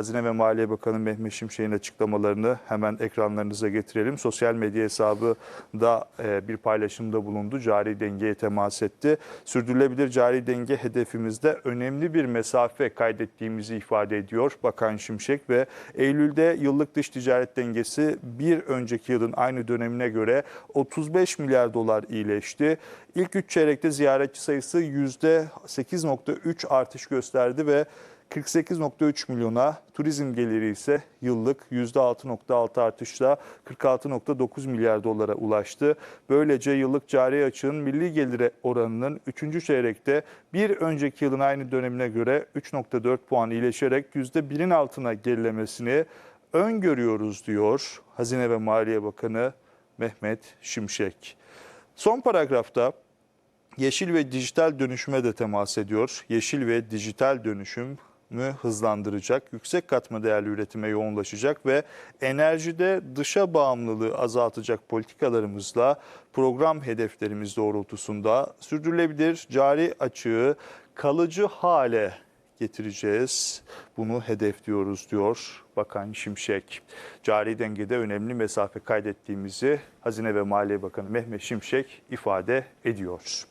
Hazine ve Maliye Bakanı Mehmet Şimşek'in açıklamalarını hemen ekranlarınıza getirelim. Sosyal medya hesabı da e, bir paylaşımda bulundu. Cari dengeye temas etti. Sürdürülebilir cari denge hedefimizde önemli bir mesafe kaydettiğimizi ifade ediyor Bakan Şimşek ve Eylül'de yıllık dış ticaret dengesi bir önceki yılın aynı dönemine göre 35 milyar dolar iyileşti. İlk 3 çeyrekte ziyaretçi sayısı %8.3 artış gösterdi ve 48.3 milyona, turizm geliri ise yıllık %6.6 artışla 46.9 milyar dolara ulaştı. Böylece yıllık cari açığın milli geliri oranının 3. çeyrekte bir önceki yılın aynı dönemine göre 3.4 puan iyileşerek %1'in altına gerilemesini öngörüyoruz diyor Hazine ve Maliye Bakanı Mehmet Şimşek. Son paragrafta yeşil ve dijital dönüşüme de temas ediyor. Yeşil ve dijital dönüşüm mü hızlandıracak, yüksek katma değerli üretime yoğunlaşacak ve enerjide dışa bağımlılığı azaltacak politikalarımızla program hedeflerimiz doğrultusunda sürdürülebilir cari açığı kalıcı hale getireceğiz. Bunu hedefliyoruz diyor Bakan Şimşek. Cari dengede önemli mesafe kaydettiğimizi Hazine ve Maliye Bakanı Mehmet Şimşek ifade ediyor.